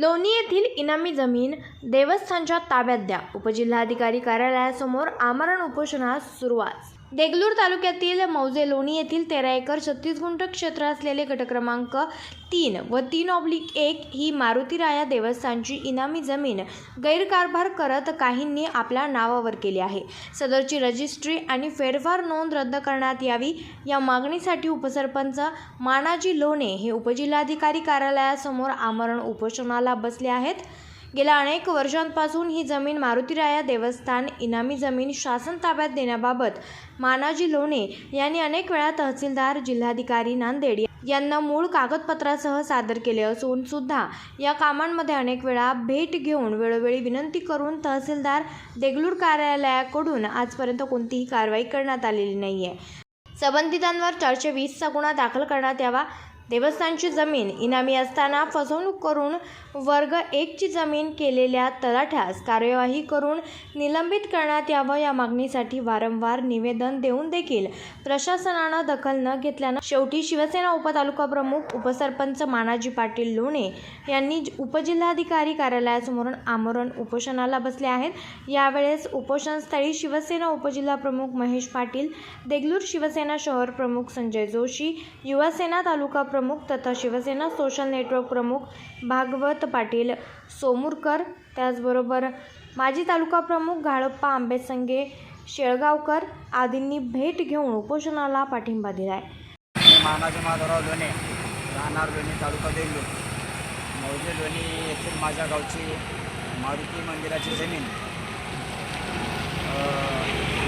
लोणी येथील इनामी जमीन देवस्थानच्या ताब्यात द्या. उपजिल्हाधिकारी कार्यालयासमोर आमरण उपोषणास सुरुवात. देगलूर तालुक्यातील मौजे लोणी येथील तेरा एकर छत्तीस गुंठ क्षेत्र असलेले गटक्रमांक तीन व तीन ऑब्लिक एक ही मारुतीराया देवस्थानची इनामी जमीन गैरकारभार करत काहींनी आपल्या नावावर केली आहे. सदरची रजिस्ट्री आणि फेरफार नोंद रद्द करण्यात यावी या मागणीसाठी उपसरपंच मानाजी लोणे हे उपजिल्हाधिकारी कार्यालयासमोर आमरण उपोषणाला बसले आहेत. गेल्या अनेक वर्षांपासून ही जमीन मारुतीराया देवस्थान इनामी जमीन शासन ताब्यात देण्याबाबत मानाजी लोणे यांनी अनेक वेळा तहसीलदार जिल्हाधिकारी नांदेड यांना मूळ कागदपत्रासह सादर केले असून सुद्धा या कामांमध्ये अनेक वेळा भेट घेऊन वेळोवेळी विनंती करून तहसीलदार देगलूर कार्यालयाकडून आजपर्यंत कोणतीही कारवाई करण्यात आलेली नाही आहे संबंधितांवर चारशे वीसचा गुन्हा दाखल करण्यात यावा देवस्थानची जमीन इनामी असताना फसवणूक करून वर्ग एकची जमीन केलेल्या तलाठ्यास कार्यवाही करून निलंबित करण्यात यावं या मागणीसाठी वारंवार निवेदन देऊन देखील प्रशासनानं दखल न घेतल्यानं शेवटी शिवसेना उपतालुका प्रमुख उपसरपंच मानाजी पाटील लोणे यांनी उपजिल्हाधिकारी कार्यालयासमोरून आमरण उपोषणाला बसले आहेत. यावेळेस उपोषणस्थळी शिवसेना उपजिल्हा प्रमुख महेश पाटील देगलूर शिवसेना शहर प्रमुख संजय जोशी युवासेना तालुका प्रमुख प्रमुख तथा शिवसेना सोशल नेटवर्क प्रमुख भागवत पाटील सोमुरकर त्याचबरोबर माजी तालुका प्रमुख घाळप्पा आंबेसंगे शेळगावकर आदींनी भेट घेऊन उपोषणाला पाठिंबा दिला आहे मी माधवराव लोणे राहणार लोणी तालुका देगलूर. मौजे लोणी येथील माझ्या गावची मारुती मंदिराची जमीन.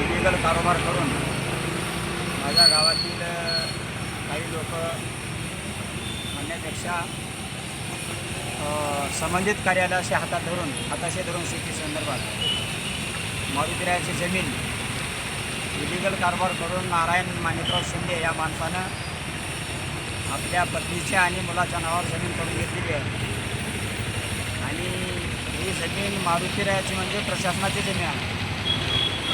इलिगल कारोबार करून माझ्या गावातील काही लोक म्हणण्यापेक्षा संबंधित कार्यालयाशी हातात धरून हाताशी धरून शेती संदर्भात मारुतीरायाची जमीन इलिगल कारभार करून नारायण माणिकराव शिंदे या माणसानं आपल्या पत्नीच्या आणि मुलाच्या नावावर जमीन करून घेतलेली आहे. आणि ही जमीन मारुतीरायाची म्हणजे प्रशासनाची जमीन आहे.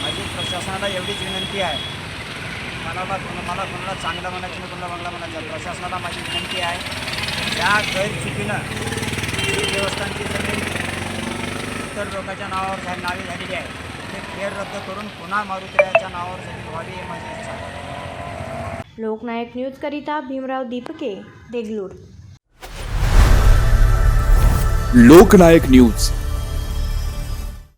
माझी प्रशासनाला एवढीच विनंती आहे कोण मला कोणाला चांगलं म्हणायचं नाही कोणाला बंगला म्हणायचं प्रशासनाला माझी विनंती आहे ज्या गैरचुकीनं देवस्थानची जमीन इतर लोकांच्या नावावर झा नावे झालेली आहे. ते फेर रद्द करून पुन्हा मारुतीरायाच्या नावावर जमीन व्हावी ही माझी इच्छा आहे. लोकनायक न्यूजकरिता भीमराव दीपके देगलूर. लोकनायक न्यूज.